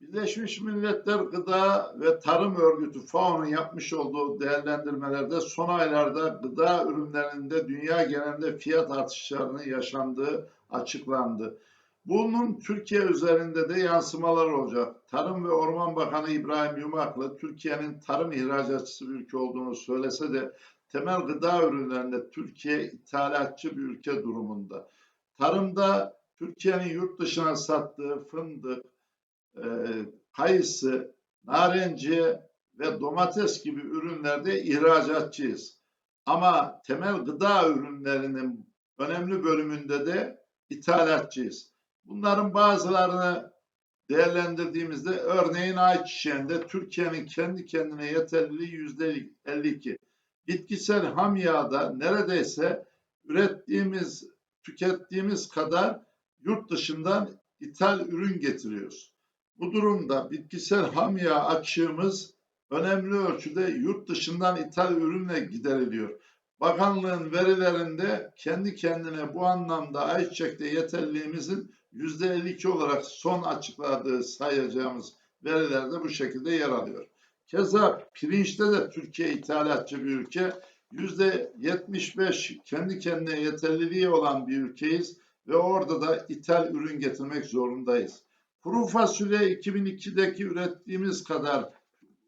Birleşmiş Milletler Gıda ve Tarım Örgütü FAO'nun yapmış olduğu değerlendirmelerde son aylarda gıda ürünlerinde dünya genelinde fiyat artışlarının yaşandığı açıklandı. Bunun Türkiye üzerinde de yansımalar olacak. Tarım ve Orman Bakanı İbrahim Yumaklı Türkiye'nin tarım ihracatçısı bir ülke olduğunu söylese de temel gıda ürünlerinde Türkiye ithalatçı bir ülke durumunda. Tarımda Türkiye'nin yurt dışına sattığı fındık, kayısı, narenciye ve domates gibi ürünlerde ihracatçıyız. Ama temel gıda ürünlerinin önemli bölümünde de ithalatçıyız. Bunların bazılarını değerlendirdiğimizde örneğin ayçiçeğinde Türkiye'nin kendi kendine yeterliliği yüzde 52. Bitkisel ham yağda neredeyse ürettiğimiz, tükettiğimiz kadar yurt dışından ithal ürün getiriyoruz. Bu durumda bitkisel ham yağ açığımız önemli ölçüde yurt dışından ithal ürünle gideriliyor. Bakanlığın verilerinde kendi kendine bu anlamda ayçiçekte yeterliliğimizin %52 olarak son açıkladığı sayacağımız verilerde bu şekilde yer alıyor. Keza pirinçte de Türkiye ithalatçı bir ülke. %75 kendi kendine yeterliliği olan bir ülkeyiz ve orada da ithal ürün getirmek zorundayız. Kuru fasulye 2002'deki ürettiğimiz kadar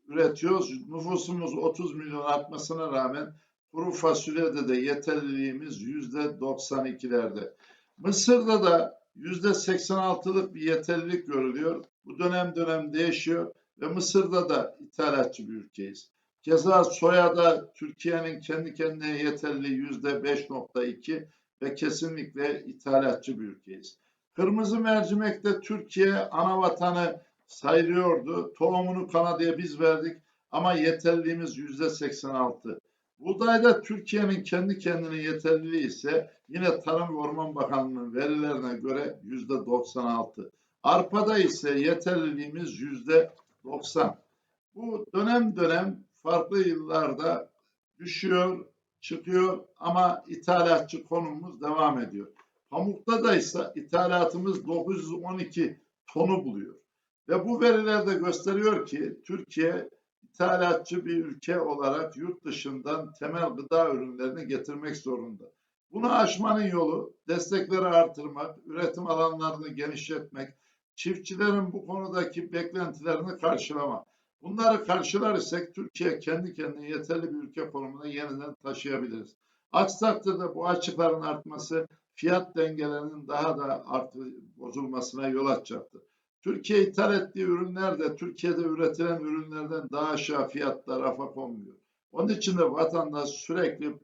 üretiyoruz. Nüfusumuz 30 milyon artmasına rağmen kuru fasulyede de yeterliliğimiz %92'lerde. Mısır'da da %86'lık bir yeterlilik görülüyor. Bu dönem dönem değişiyor ve Mısır'da da ithalatçı bir ülkeyiz. Keza soyada Türkiye'nin kendi kendine yeterliliği %5.2 ve kesinlikle ithalatçı bir ülkeyiz. Kırmızı mercimekte Türkiye ana vatanı sayılıyordu. Tohumunu Kanada'ya biz verdik ama yeterliliğimiz yüzde 86. Buğdayda Türkiye'nin kendi kendine yeterliliği ise yine Tarım ve Orman Bakanlığı'nın verilerine göre yüzde 96. Arpada ise yeterliliğimiz yüzde 90. Bu dönem dönem farklı yıllarda düşüyor, çıkıyor ama ithalatçı konumumuz devam ediyor. Pamukta da ise ithalatımız 912 tonu buluyor. Ve bu veriler de gösteriyor ki Türkiye ithalatçı bir ülke olarak yurt dışından temel gıda ürünlerini getirmek zorunda. Bunu aşmanın yolu destekleri artırmak, üretim alanlarını genişletmek, çiftçilerin bu konudaki beklentilerini karşılamak. Bunları karşılar isek Türkiye kendi kendine yeterli bir ülke konumuna yeniden taşıyabiliriz. Aksi takdirde bu açıkların artması fiyat dengelerinin daha da artı bozulmasına yol açacaktır. Türkiye ithal ettiği ürünler de Türkiye'de üretilen ürünlerden daha aşağı fiyatla rafa konmuyor. Onun için de vatandaş sürekli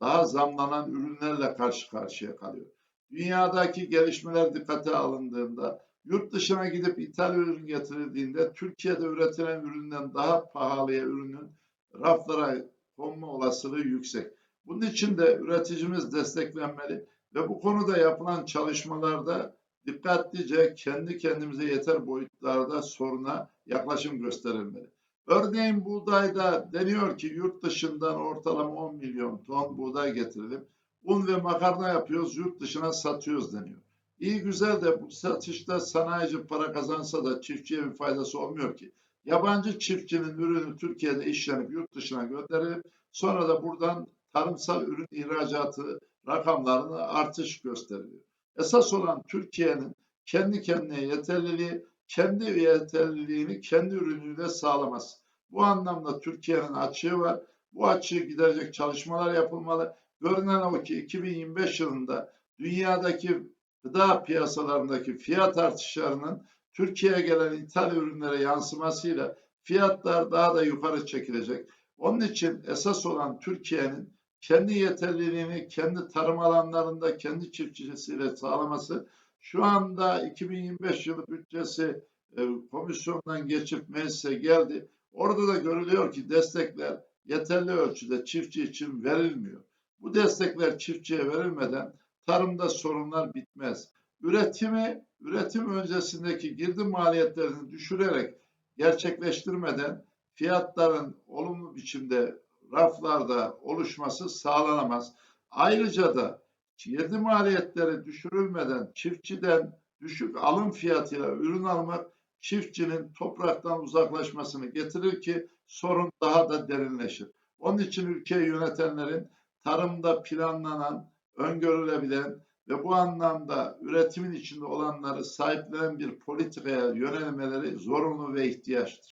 daha zamlanan ürünlerle karşı karşıya kalıyor. Dünyadaki gelişmeler dikkate alındığında, yurt dışına gidip ithal ürün getirildiğinde Türkiye'de üretilen üründen daha pahalıya ürünün raflara konma olasılığı yüksek. Bunun için de üreticimiz desteklenmeli ve bu konuda yapılan çalışmalarda dikkatlice kendi kendimize yeter boyutlarda soruna yaklaşım gösterilmeli. Örneğin buğdayda deniyor ki yurt dışından ortalama 10 milyon ton buğday getirelim. Un ve makarna yapıyoruz, yurt dışına satıyoruz deniyor. İyi güzel de bu satışta sanayici para kazansa da çiftçiye bir faydası olmuyor ki. Yabancı çiftçinin ürünü Türkiye'de işlenip yurt dışına gönderilip sonra da buradan tarımsal ürün ihracatı rakamlarını artış gösteriyor. Esas olan Türkiye'nin kendi kendine yeterliliği, kendi yeterliliğini kendi ürünüyle sağlaması. Bu anlamda Türkiye'nin açığı var. Bu açığı giderecek çalışmalar yapılmalı. Görünen o ki 2025 yılında dünyadaki gıda piyasalarındaki fiyat artışlarının Türkiye'ye gelen ithal ürünlere yansımasıyla fiyatlar daha da yukarı çekilecek. Onun için esas olan Türkiye'nin kendi yeterliliğini kendi tarım alanlarında kendi çiftçisiyle sağlaması şu anda 2025 yılı bütçesi e, komisyondan geçip meclise geldi. Orada da görülüyor ki destekler yeterli ölçüde çiftçi için verilmiyor. Bu destekler çiftçiye verilmeden tarımda sorunlar bitmez. Üretimi, üretim öncesindeki girdi maliyetlerini düşürerek gerçekleştirmeden fiyatların olumlu biçimde raflarda oluşması sağlanamaz. Ayrıca da girdi maliyetleri düşürülmeden çiftçiden düşük alım fiyatıyla ürün almak çiftçinin topraktan uzaklaşmasını getirir ki sorun daha da derinleşir. Onun için ülkeyi yönetenlerin tarımda planlanan, öngörülebilen ve bu anlamda üretimin içinde olanları sahiplenen bir politikaya yönelmeleri zorunlu ve ihtiyaçtır.